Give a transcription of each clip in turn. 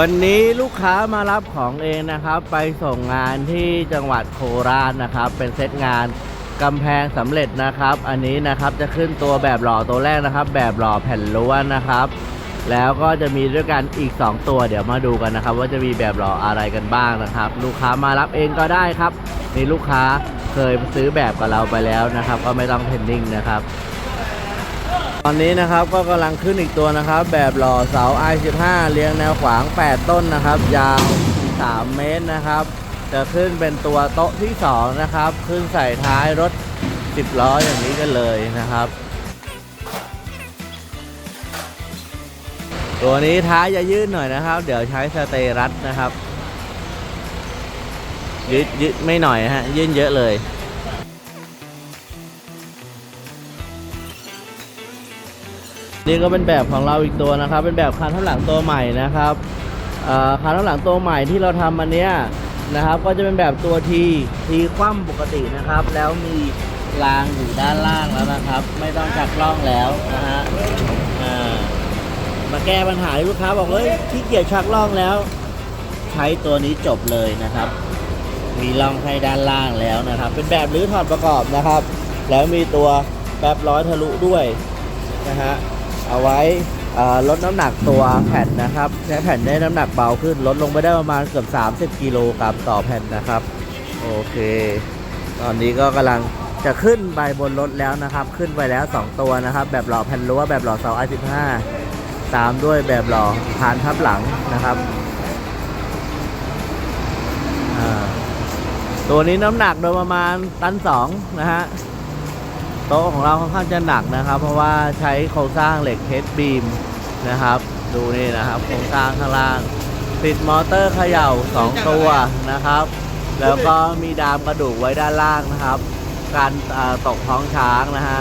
วันนี้ลูกค้ามารับของเองนะครับ ไปส่งงานที่จังหวัดโคราชนะครับ เป็นเซตงานกำแพงสำเร็จนะครับ อันนี้นะครับจะขึ้นตัวแบบหล่อตัวแรกนะครับ แบบหล่อแผ่นล้วนนะครับ แล้วก็จะมีด้วยกันอีก 2 ตัวเดี๋ยวมาดูกันนะครับ ว่าจะมีแบบหล่ออะไรกันบ้างนะครับ ลูกค้ามารับเองก็ได้ครับนี่ลูกค้าเคยซื้อแบบกับเราไปแล้วนะครับ ก็ไม่ต้องเทรนนิ่งนะครับ ตอนนี้นะครับก็กำลังขึ้นอีกตัวนะครับ แบบหล่อเสา i15 เรียงแนวขวาง 8 ต้นนะครับ ยาว 3 เมตรนะครับ จะขึ้นเป็นตัวโต๊ะที่ 2 นะครับ ขึ้นใส่ท้ายรถ 10 ล้ออย่างนี้กันเลยนะครับ ตัวนี้ท้ายจะยืดหน่อยนะครับ เดี๋ยวใช้สเตย์รัดนะครับ ยืดยืดไม่หน่อยฮะยืดเยอะเลย นี่ก็เป็นแบบของเราอีกตัวนะครับ เป็นแบบคันข้างหลังตัวใหม่นะครับคันข้างหลังตัวใหม่ที่เราทำมันเนี้ยนะครับ ก็จะเป็นแบบตัวทีทีคว่ำปกตินะครับ แล้วมีรางอยู่ด้านล่างแล้วนะครับ ไม่ต้องจักล่องแล้วนะฮะมาแก้ปัญหาลูกค้าบอกเลยที่เกียจชักล่องแล้ว ใช้ตัวนี้จบเลยนะครับ มีล่องให้ด้านล่างแล้วนะครับ เป็นแบบรื้อถอดประกอบนะครับ แล้วมีตัวแป๊บร้อยทะลุด้วยนะฮะ เอาไว้ลดน้ำหนักตัวแผ่นนะครับใช้แผ่นได้น้ำหนักเบาขึ้น ลดลงไปได้ประมาณเกือบ 30 กิโลกรัมต่อแผ่นนะครับ โอเค ตอนนี้ก็กำลังจะขึ้นไปบนรถแล้วนะครับ ขึ้นไปแล้ว 2 ตัวนะครับ แบบหล่อแผ่นรั้วแบบหล่อเสา i15 ตามด้วยแบบหล่อพานทับหลังนะครับตัวนี้น้ำหนักโดยประมาณตันสองนะฮะ โต๊ะของเราค่อนข้างจะหนักนะครับ เพราะว่าใช้โครงสร้างเหล็กเฮดบีมนะครับ ดูนี่นะครับโครงสร้างข้างล่าง ติดมอเตอร์เขย่า 2 ตัวนะครับ แล้วก็มีดามกระดูกไว้ด้านล่างนะครับ การตกท้องช้างนะฮะ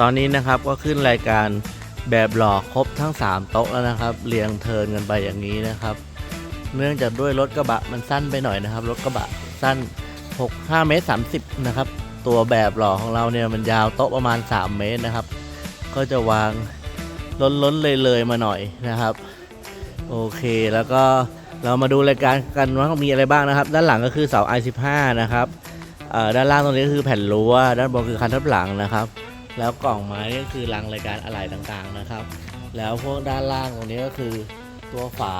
ตอนนี้นะครับก็ขึ้นรายการแบบหล่อครบทั้ง 3 โต๊ะแล้วนะครับ เรียงเทินกันไปอย่างนี้นะครับ เนื่องจากด้วยรถกระบะมันสั้นไปหน่อยนะครับ รถกระบะสั้น 6 5 เมตร 30 นะครับ ตัวแบบหล่อของเราเนี่ยมันยาวโต๊ะประมาณ 3 เมตรนะครับ ก็จะวางล้นล้นเลยเลยมาหน่อยนะครับ โอเคแล้วก็เรามาดูรายการกันว่ามีอะไรบ้างนะครับ ด้านหลังก็คือเสา i15 นะครับด้านล่างตรงนี้ก็คือแผ่นรั้วด้านบนคือคันทับหลังนะครับ แล้วกล่องไม้นี่ก็คือรังรายการอะไหล่ต่างๆนะครับ แล้วพวกด้านล่างตรงนี้ก็คือตัวฝา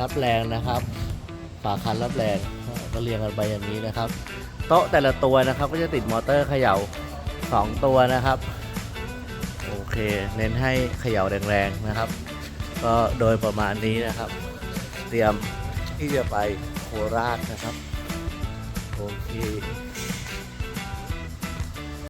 รับแรงนะครับ ฝาคันรับแรงก็เรียงกันไปอย่างนี้นะครับ โต๊ะแต่ละตัวนะครับ ก็จะติดมอเตอร์เขย่า 2 ตัวนะครับ โอเค เน้นให้เขย่าแรงๆนะครับ ก็โดยประมาณนี้นะครับ เตรียมที่จะไปโคราชนะครับโอเค